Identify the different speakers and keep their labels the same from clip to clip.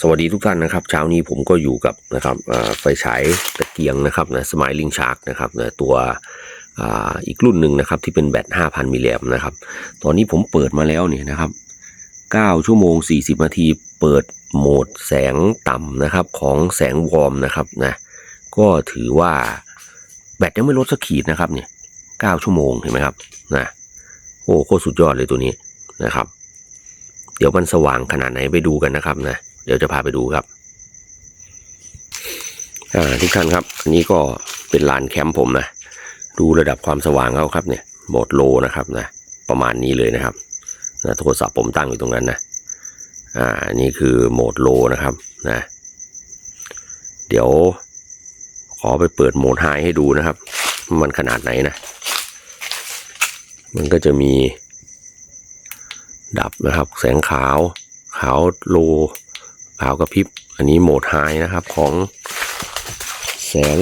Speaker 1: สวัสดีทุกท่านนะครับ เช้านี้ผมก็อยู่กับนะครับไฟฉายตะเกียงนะครับนะสมายลิงชาร์กนะครับนะตัวอ,อีกรุ่นหนึ่งนะครับที่เป็นแบต5,000 มิลลิแอมนะครับ ตอนนี้ผมเปิดมาแล้วเนี่ยนะครับ 9 ชั่วโมง 40 นาที เปิดโหมดแสงต่ำนะครับของแสงวอร์มนะครับนะก็ถือว่าแบตยังไม่ลดสักขีดนะครับเนี่ย 9 ชั่วโมงเห็นไหมครับนะโอ้โคตรสุดยอดเลยตัวนี้นะครับ เดี๋ยวมันสว่างขนาดไหนไปดูกันนะครับนะ เดี๋ยวจะพาไปดูครับอ่าทุกท่านครับ อันนี้ก็เป็นลานแคมป์ผมนะ ดูระดับความสว่างเขาครับเนี่ยโหมดโลนะครับนะ ประมาณนี้เลยนะครับนะโทรศัพท์ผมตั้งอยู่ตรงนั้นนะอ่านี่คือโหมดโลนะครับนะ เดี๋ยว ขอไปเปิดโหมดไฮให้ดูนะครับ มันขนาดไหนนะ มันก็จะมี ดับนะครับ แสงขาว ขาวโล ขาวกระพริบ อันนี้โหมดไฮนะครับของแสง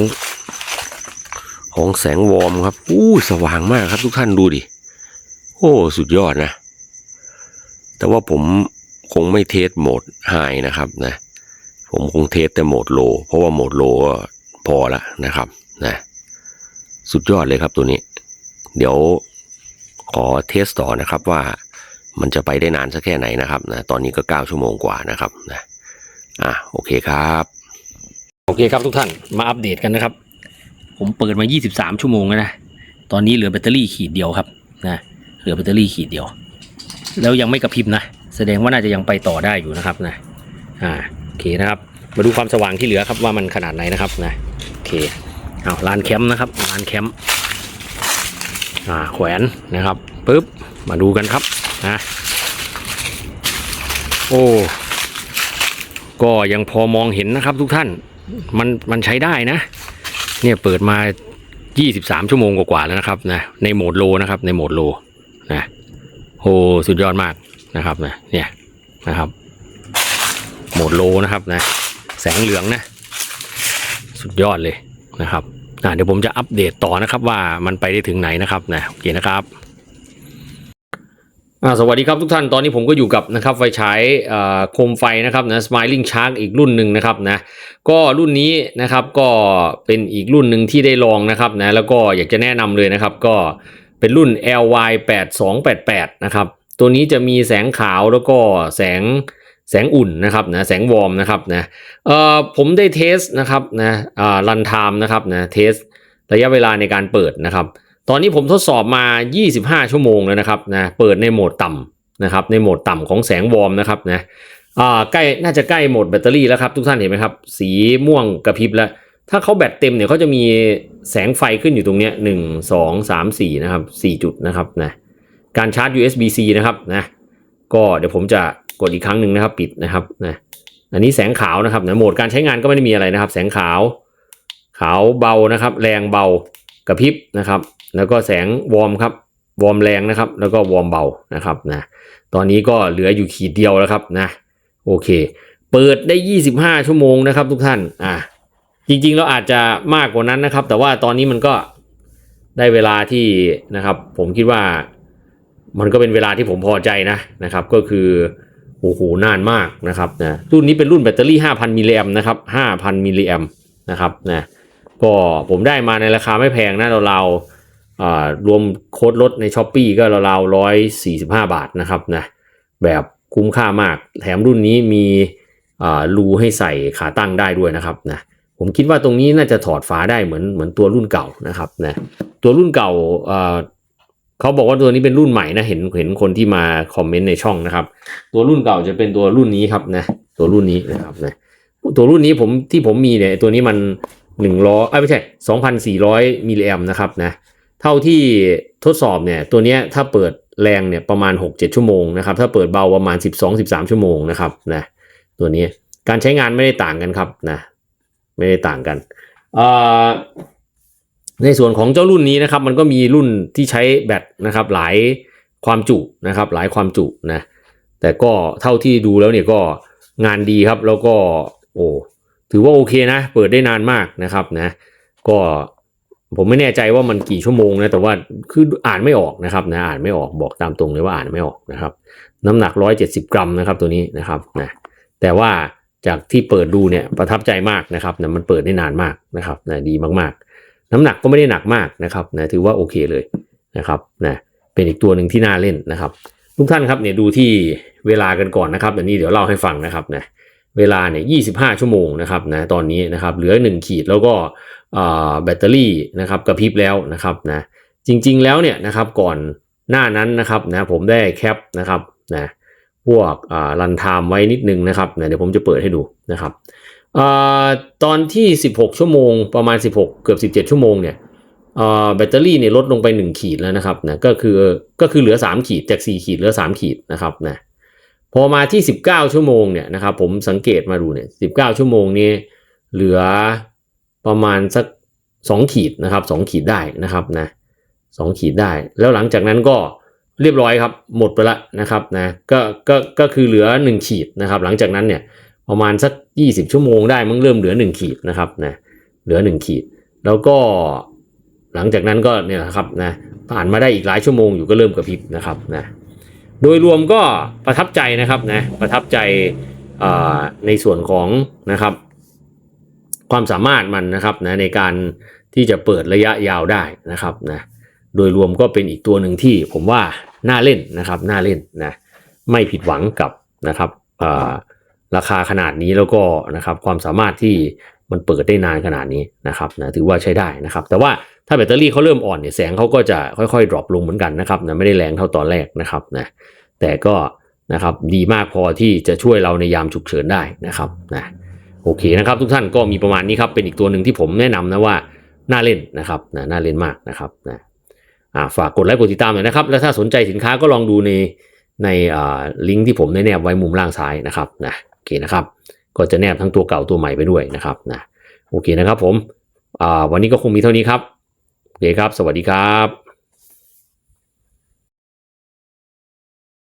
Speaker 1: ของแสงวอร์มครับ อู้สว่างมากครับทุกท่านดูดิ โอ้ สุดยอดนะ แต่ว่าผมคงไม่เทสโหมดไฮนะครับนะ ผมคงเทสแต่โหมดโล เพราะว่าโหมดโลก็พอละนะครับนะ สุดยอดเลยครับตัวนี้ เดี๋ยวขอเทสต่อนะครับว่ามันจะไปได้นานสักแค่ไหนนะครับนะตอนนี้ก็ 9 ชั่วโมงกว่านะครับนะ อะโอเคครับ
Speaker 2: โอเคครับทุกท่านมาอัปเดตกันนะครับ ผมเปิดมา 23 ชั่วโมงแล้วนะ ตอนนี้เหลือแบตเตอรี่ขีดเดียวครับนะเหลือแบตเตอรี่ขีดเดียว แล้วยังไม่กระพริบนะ แสดงว่าน่าจะยังไปต่อได้อยู่นะครับนะอ่าโอเคนะครับ มาดูความสว่างที่เหลือครับว่ามันขนาดไหนนะครับนะโอเคเอาลานแคมป์นะครับลานแคมป์อ่าแขวนนะครับปึ๊บมาดูกันครับนะโอ้ ก็ยังพอมองเห็นนะครับทุกท่านมันมันใช้ได้นะ เนี่ยเปิดมา 23 ชั่วโมงกว่าๆแล้วนะครับนะในโหมดโลนะครับ ในโหมดโลนะโอ้สุดยอดมากนะครับนะเนี่ยนะครับ โหมดโลนะครับนะแสงเหลืองนะ สุดยอดเลยนะครับอะเดี๋ยวผมจะอัปเดตต่อนะครับว่ามันไปได้ถึงไหนนะครับนะโอเคนะครับ สวัสดีครับทุกท่านตอนนี้ผมก็อยู่กับนะครับไฟฉายโคมไฟนะครับนะ Smiling Shark อีกรุ่นหนึ่งนะครับนะก็รุ่นนี้นะครับก็เป็นอีกรุ่นหนึ่งที่ได้ลองนะครับนะแล้วก็อยากจะแนะนำเลยนะครับก็เป็นรุ่น LY 8288นะครับตัวนี้จะมีแสงขาวแล้วก็แสงแสงอุ่นนะครับนะแสงวอร์มนะครับนะเอ่อผมได้เทสนะครับนะอ่ารันไทม์นะครับนะเทสระยะเวลาในการเปิดนะครับ ตอนนี้ผมทดสอบมา 25 ชั่วโมงแล้วนะครับนะเปิดในโหมดต่ำนะครับในโหมดต่ำของแสงวอร์มนะครับนะอ่าใกล้น่าจะใกล้โหมดแบตเตอรี่แล้วครับทุกท่านเห็นไหมครับ สีม่วงกระพริบแล้ว ถ้าเขาแบตเต็มเนี่ยเขาจะมีแสงไฟขึ้นอยู่ตรงเนี้ยหนึ่งสองสามสี่นะครับสี่จุดนะครับนะการชาร์จ USB-C นะครับนะก็เดี๋ยวผมจะกดอีกครั้งหนึ่งนะครับปิดนะครับนะอันนี้แสงขาวนะครับนะโหมดการใช้งานก็ไม่ได้มีอะไรนะครับ แสงขาว ขาวเบานะครับ แรงเบา กระพริบนะครับ แล้วก็แสงวอร์มครับวอร์มแรงนะครับ แล้วก็วอร์มเบานะครับนะตอนนี้ก็เหลืออยู่ขีดเดียวแล้วครับนะโอเค เปิดได้ 25 ชั่วโมงนะครับ ทุกท่านอ่าจริงๆเราอาจจะมากกว่านั้นนะครับ แต่ว่าตอนนี้มันก็ได้เวลาที่นะครับ ผมคิดว่ามันก็เป็นเวลาที่ผมพอใจนะนะครับ ก็คือโอ้โหนานมากนะครับนะรุ่นนี้เป็นรุ่นแบตเตอรี่ 5,000 มิลลิแอมนะครับ 5,000 มิลลิแอมนะครับนะ ก็ผมได้มาในราคาไม่แพงนะเราๆอ่ารวมโค้ดลดในช้อปปีก็เราวๆร้อยสี่สิบห้าบาทนะครับนะแบบคุ้มค่ามาก แถมรุ่นนี้มีอ่ารูให้ใส่ขาตั้งได้ด้วยนะครับนะผมคิดว่าตรงนี้น่าจะถอดฝาได้เหมือนเหมือนตัวรุ่นเก่านะครับนะตัวรุ่นเก่าอ่าเขาบอกว่าตัวนี้เป็นรุ่นใหม่นะเห็นเห็นคนที่มาคอมเมนต์ในช่องนะครับ ตัวรุ่นเก่าจะเป็นตัวรุ่นนี้ครับนะตัวรุ่นนี้นะครับนะตัวรุ่นนี้ผมที่ผมมีเนี่ยตัวนี้มัน หนึ่งร้อยไม่ใช่สองพันสี่ร้อยมิลลิแอมนะครับนะเท่าที่ทดสอบเนี่ยตัวนี้ถ้าเปิดแรงเนี่ยประมาณ 6-7 ชั่วโมงนะครับถ้าเปิดเบาประมาณ 12-13 ชั่วโมงนะครับนะตัวนี้การใช้งานไม่ได้ต่างกันครับนะไม่ได้ต่างกันในส่วนของเจ้ารุ่นนี้นะครับมันก็มีรุ่นที่ใช้แบตนะครับหลายความจุนะครับหลายความจุนะแต่ก็เท่าที่ดูแล้วเนี่ยก็งานดีครับแล้วก็โอ้ ถือว่าโอเคนะ เปิดได้นานมากนะครับนะ ก็ผมไม่แน่ใจว่ามันกี่ชั่วโมงนะแต่ว่าคืออ่านไม่ออกนะครับนะอ่านไม่ออกบอกตามตรงเลยว่าอ่านไม่ออกนะครับ น้ำหนัก 170 กรัมนะครับตัวนี้นะครับนะแต่ว่าจากที่เปิดดูเนี่ยประทับใจมากนะครับนะมันเปิดได้นานมากนะครับนะดีมากๆ น้ำหนักก็ไม่ได้หนักมากนะครับนะถือว่าโอเคเลยนะครับนะเป็นอีกตัวหนึ่งที่น่าเล่นนะครับ ทุกท่านครับเนี่ยดูที่เวลากันก่อนนะครับเดี๋ยวนี้เดี๋ยวเล่าให้ฟังนะครับนะ เวลาเนี่ย25 ชั่วโมงนะครับนะตอนนี้นะครับเหลือ 1 ขีดแล้วก็แบตเตอรี่นะครับกระพริบแล้วนะครับนะจริงๆแล้วเนี่ยนะครับก่อนหน้านั้นนะครับนะผมได้แคปนะครับนะพวกรันไทม์ไว้นิดนึงนะครับนะเดี๋ยวผมจะเปิดให้ดูนะครับอตอนที่ 16 ชั่วโมงประมาณ 16 เกือบ 17 ชั่วโมงเนี่ยแบตเตอรี่เนี่ยลดลงไป 1 ขีดแล้วนะครับนะก็คือก็คือเหลือ 3 ขีดจาก 4 ขีดเหลือ 3 ขีดนะครับนะ พอมาที่ 19 ชั่วโมงเนี่ยนะครับผมสังเกตมาดูเนี่ย19 ชั่วโมงนี้เหลือประมาณสัก 2 ขีดนะครับ 2 ขีดได้นะครับนะ2ขีดได้ แล้วหลังจากนั้นก็เรียบร้อยครับ หมดไปละนะครับนะก็ก็ก็คือเหลือ 1 ขีดนะครับ หลังจากนั้นเนี่ยประมาณสัก 20 ชั่วโมงได้มันเริ่มเหลือ 1 ขีดนะครับนะเหลือ 1 ขีด แล้วก็หลังจากนั้นก็เนี่ยนะครับนะผ่านมาได้อีกหลายชั่วโมงอยู่ก็เริ่มกระพริบนะครับนะ โดยรวมก็ประทับใจนะครับนะประทับใจในส่วนของนะครับ ความสามารถมันนะครับนะในการที่จะเปิดระยะยาวได้นะครับนะโดยรวมก็เป็นอีกตัวหนึ่งที่ผมว่าน่าเล่นนะครับน่าเล่นนะไม่ผิดหวังกับนะครับ ราคาขนาดนี้แล้วก็นะครับความสามารถที่มันเปิดได้นานขนาดนี้นะครับนะถือว่าใช้ได้นะครับ แต่ว่าถ้าแบตเตอรี่เขาเริ่มอ่อนเนี่ยแสงเขาก็จะค่อยๆ ดรอปลงเหมือนกันนะครับนะไม่ได้แรงเท่าตอนแรกนะครับนะแต่ก็นะครับดีมากพอที่จะช่วยเราในยามฉุกเฉินได้นะครับนะโอเคนะครับทุกท่านก็มีประมาณนี้ครับเป็นอีกตัวหนึ่งที่ผมแนะนำนะว่าน่าเล่นนะครับนะน่าเล่นมากนะครับนะอ่าฝากกดไลค์กดติดตามหน่อยนะครับ แล้วถ้าสนใจสินค้าก็ลองดูในในอ่าลิงก์ที่ผมได้แนบไว้มุมล่างซ้ายนะครับนะ เคนะครับ ก็จะแนบทั้งตัวเก่าตัวใหม่ไปด้วยนะครับนะโอเคนะครับผมวันนี้ก็คงมีเท่านี้ครับโอเคครับ สวัสดีครับ